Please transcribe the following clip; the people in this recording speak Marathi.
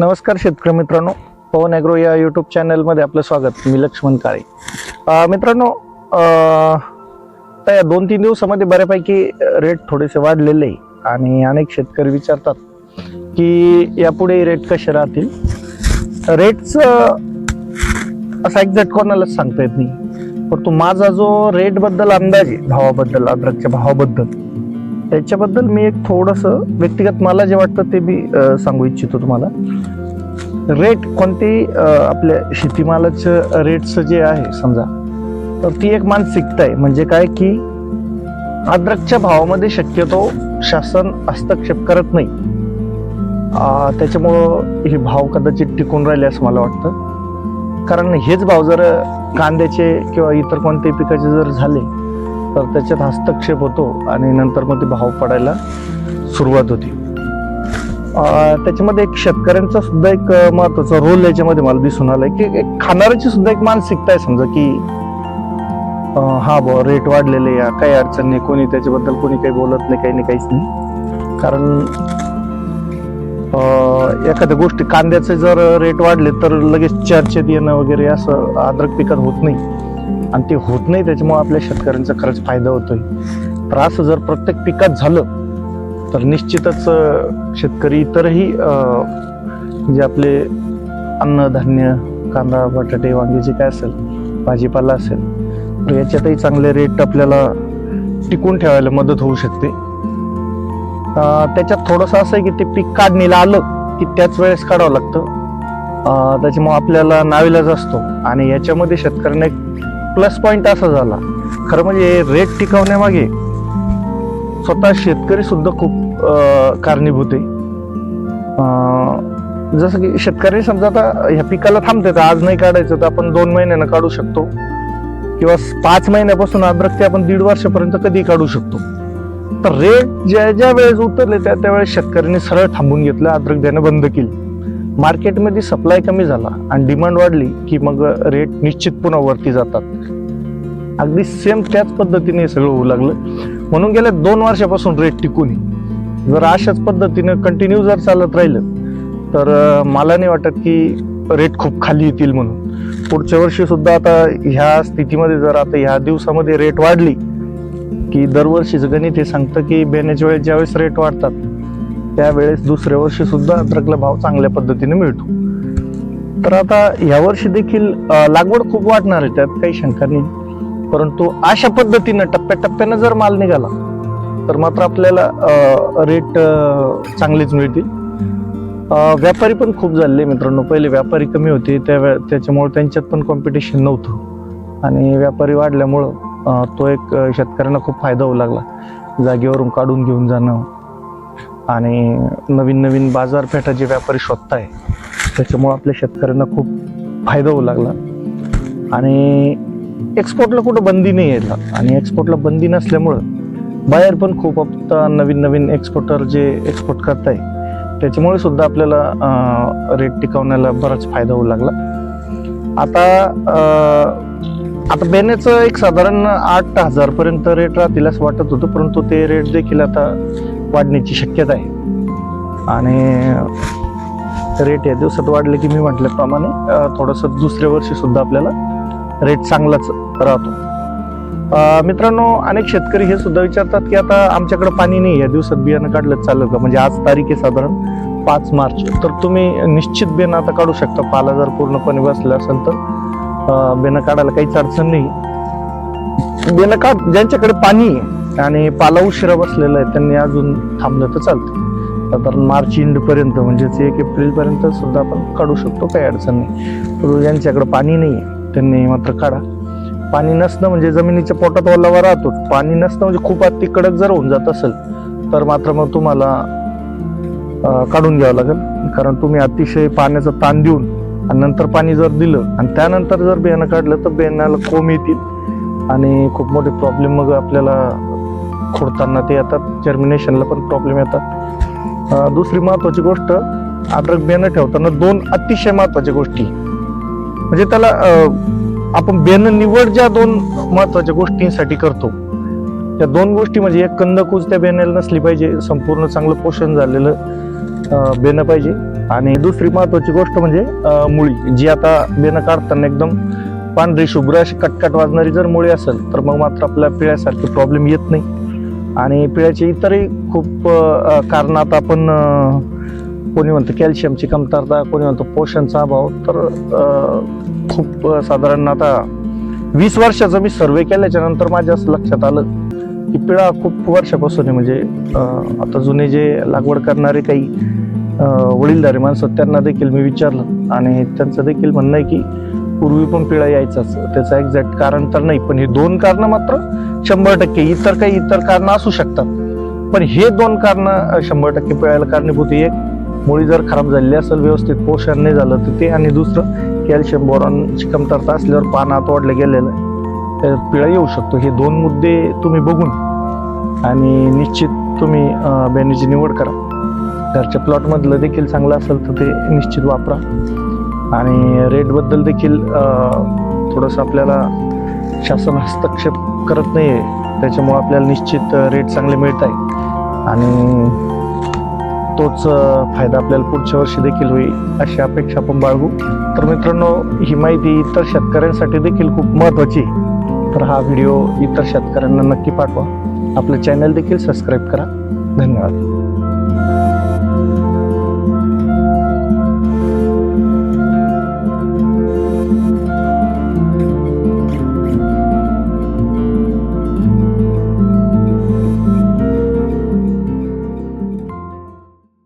नमस्कार शेतकरी मित्रांनो. पवन ॲग्रो या यूट्यूब चॅनलमध्ये आपलं स्वागत. मी लक्ष्मण काळे. मित्रांनो त्या या दोन तीन दिवसामध्ये बऱ्यापैकी रेट थोडेसे वाढलेले आहे. आणि अनेक शेतकरी विचारतात की यापुढे रेट कसे राहतील? रेटचं असा एक्झॅक्ट कोणालाच सांगता येत नाही. परंतु माझा जो रेटबद्दल अंदाज आहे भावाबद्दल अद्रकच्या भावाबद्दल त्याच्याबद्दल मी एक थोडंसं व्यक्तिगत मला जे वाटतं ते मी सांगू इच्छितो तुम्हाला. रेट कोणतेही आपल्या शेतीमालाचं रेटचं जे आहे समजा तर ती एक मानसिकता आहे. म्हणजे काय की अद्रकच्या भावामध्ये शक्यतो शासन हस्तक्षेप करत नाही. त्याच्यामुळं हे भाव कदाचित टिकून राहिले असं मला वाटतं. कारण हेच भाव जर कांद्याचे किंवा इतर कोणत्याही पिकाचे जर झाले तर त्याच्यात हस्तक्षेप होतो आणि नंतर मग ते भाव पडायला सुरुवात होती. त्याच्यामध्ये एक शेतकऱ्यांचा सुद्धा एक महत्त्वाचा रोल याच्यामध्ये मला दिसून आलाय की एक खाणाऱ्याची सुद्धा एक मानसिकता आहे समजा की हा ब रेट वाढलेले या काही अडचण नाही कोणी त्याच्याबद्दल कोणी काही बोलत नाही काही नाही काहीच नाही. कारण एखाद्या गोष्टी कांद्याचे जर रेट वाढले तर लगेच चर्चेत येणं वगैरे असं अद्रक पिकत होत नाही. आणि ते होत नाही त्याच्यामुळे आपल्या शेतकऱ्यांचा खरंच फायदा होतोय. त्रास जर प्रत्येक पिकात झालं तर निश्चितच शेतकरी इतरही जे आपले अन्नधान्य कांदा बटाटे वांगे जे काय असेल भाजीपाला असेल तर याच्यातही चांगले रेट आपल्याला टिकून ठेवायला मदत होऊ शकते. त्याच्यात थोडंसं असं आहे की ते पीक काढणीला आलं की त्याच वेळेस काढावं लागतं. त्याच्यामुळे आपल्याला नाविलाज असतो. आणि याच्यामध्ये शेतकऱ्यांना एक प्लस पॉईंट असा झाला. खरं म्हणजे रेट टिकवण्यामागे स्वतः शेतकरी सुद्धा खूप कारणीभूत आहे. जसं की शेतकरी समजा आता ह्या पिकाला थांबते तर आज नाही काढायचं तर आपण दोन महिन्यानं काढू शकतो. किंवा पाच महिन्यापासून अद्रक ते आपण दीड वर्षापर्यंत कधी काढू शकतो. तर रेट ज्या ज्या वेळेस उतरले त्या त्यावेळेस शेतकऱ्यांनी सरळ थांबून घेतलं अद्रक देणं बंद केली. मार्केटमध्ये सप्लाय कमी झाला आणि डिमांड वाढली की मग रेट निश्चित पुन्हा वरती जातात. अगदी सेम त्याच पद्धतीने हे सगळं होऊ लागलं. म्हणून गेल्या दोन वर्षापासून रेट टिकून जर अशाच पद्धतीनं कंटिन्यू जर चालत राहिलं तर मला नाही वाटत की रेट खूप खाली येतील म्हणून. पुढच्या वर्षी सुद्धा आता ह्या स्थितीमध्ये जर आता ह्या दिवसामध्ये रेट वाढली की दरवर्षीचं गणित हे सांगतं की बेण्याच्या वेळेस ज्यावेळेस रेट वाढतात त्यावेळेस दुसऱ्या वर्षी सुद्धा अद्रकला भाव चांगल्या पद्धतीने मिळतो. तर आता ह्या वर्षी देखील लागवड खूप वाढणार आहे त्यात काही शंका नाही. परंतु अशा पद्धतीनं टप्प्याटप्प्यानं जर माल निघाला तर मात्र आपल्याला रेट चांगलेच मिळतील. व्यापारी पण खूप झाले मित्रांनो. पहिले व्यापारी कमी होते त्या त्याच्यामुळं त्याच्यामुळे त्यांच्यात पण कॉम्पिटिशन नव्हतं. आणि व्यापारी वाढल्यामुळं तो एक शेतकऱ्यांना खूप फायदा होऊ लागला. जागेवरून काढून घेऊन जाणं आणि नवीन नवीन बाजारपेठा जे व्यापारी शोधताय त्याच्यामुळं आपल्या शेतकऱ्यांना खूप फायदा होऊ लागला. आणि एक्सपोर्टला कुठं बंदी नाही यायला आणि एक्सपोर्टला बंदी नसल्यामुळं बाहेर पण खूप आता नवीन नवीन एक्सपोर्टर जे एक्सपोर्ट करताय त्याच्यामुळे सुद्धा आपल्याला रेट टिकवण्याला बराच फायदा होऊ लागला. आता आता बेण्याचं एक साधारण आठ हजारपर्यंत रेट राहतील असं वाटत होतं परंतु ते रेट देखील आता वाढण्याची शक्यता आहे. आणि रेट या दिवसात वाढले की मी म्हटल्याप्रमाणे थोडंसं दुसऱ्या वर्षीसुद्धा आपल्याला रेट चांगलाच राहतो. मित्रांनो अनेक शेतकरी हे सुद्धा विचारतात की आता आमच्याकडे पाणी नाही या दिवसात बियाणं काढलं चालेल का? म्हणजे आज तारीख आहे साधारण पाच मार्च. तर तुम्ही निश्चित बियाणं आता काढू शकता. पाला जर पूर्णपणे बसलं असेल तर बियाणं काढायला काहीच अडचण नाही. बियाणं काढ ज्यांच्याकडे पाणी आहे आणि पाला उशिरा बसलेला आहे. त्यांनी अजून थांबलं तर चालतं. साधारण मार्च इंडपर्यंत म्हणजेच एक एप्रिल पर्यंत सुद्धा आपण काढू शकतो काही अडचण नाही. परंतु ज्यांच्याकडे पाणी नाही आहे त्यांनी मात्र काढा. पाणी नसणं म्हणजे जमिनीच्या पोटात ओलावा राहतो. पाणी नसणं म्हणजे खूप अति कडक जर होऊन जात असेल तर मात्र मग तुम्हाला काढून घ्यावं लागेल. कारण तुम्ही अतिशय पाण्याचा ताण देऊन आणि नंतर पाणी जर दिलं आणि त्यानंतर जर बियाणं काढलं तर बियाण्याला कोंब येतील आणि खूप मोठे प्रॉब्लेम मग आपल्याला खोडताना ते येतात जर्मिनेशनला पण प्रॉब्लेम येतात. दुसरी महत्वाची गोष्ट अद्रक बियाणं ठेवताना दोन अतिशय महत्त्वाच्या गोष्टी. म्हणजे त्याला आपण बियाणं निवड ज्या दोन महत्त्वाच्या गोष्टींसाठी करतो त्या दोन गोष्टी म्हणजे एक कंदकूज त्या बियाण्याला नसली पाहिजे संपूर्ण चांगलं पोषण झालेलं बेणं पाहिजे. आणि दुसरी महत्वाची गोष्ट म्हणजे मुळी. जी आता बेनं काढताना एकदम पांढरी शुभ्र अशी कटकट वाजणारी जर मुळी असेल तर मग मात्र आपल्या पिळ्यासारखे प्रॉब्लेम येत नाही. आणि पिळ्याचे इतरही खूप कारण आता आपण कोणी म्हणतं कॅल्शियमची कमतरता कोणी म्हणतो पोषणचा अभाव तर खूप साधारण आता वीस वर्षाचा मी सर्वे केल्याच्यानंतर माझ्या असं लक्षात आलं की पिळा खूप वर्षापासून आहे. म्हणजे आता जुने जे लागवड करणारे काही वडीलधारे माणसं त्यांना देखील मी विचारलं. आणि त्यांचं देखील म्हणणं आहे की पूर्वी पण पिळा यायचाच त्याचं एक्झॅक्ट कारण तर नाही पण हे दोन कारणं मात्र शंभर टक्के इतर काही इतर कारणं असू शकतात. पण हे दोन कारणं शंभर टक्के पिळायला कारणीभूत एक मुळी जर खराब झालेली असेल व्यवस्थित पोषण नाही झालं तर ते आणि दुसरं कॅल्शियम बोरॉनची कमतरता असल्यावर पान आत वाढलं गेलेलं आहे. तर पिळा येऊ शकतो. हे दोन मुद्दे तुम्ही बघून आणि निश्चित तुम्ही अं, निवड करा. घरच्या प्लॉटमधलं देखील चांगलं असेल तर ते निश्चित वापरा. आणि रेटबद्दल देखील थोडंसं आपल्याला शासन हस्तक्षेप करत नाही आहे त्याच्यामुळं आपल्याला निश्चित रेट चांगले मिळत आहे. आणि तोच फायदा आपल्याला पुढच्या वर्षी देखील होईल अशी अपेक्षा आपण बाळगू. तर मित्रांनो ही माहिती इतर शेतकऱ्यांसाठी देखील खूप महत्त्वाची आहे. तर हा व्हिडिओ इतर शेतकऱ्यांना नक्की पाठवा. आपलं चॅनल देखील सबस्क्राईब करा. धन्यवाद.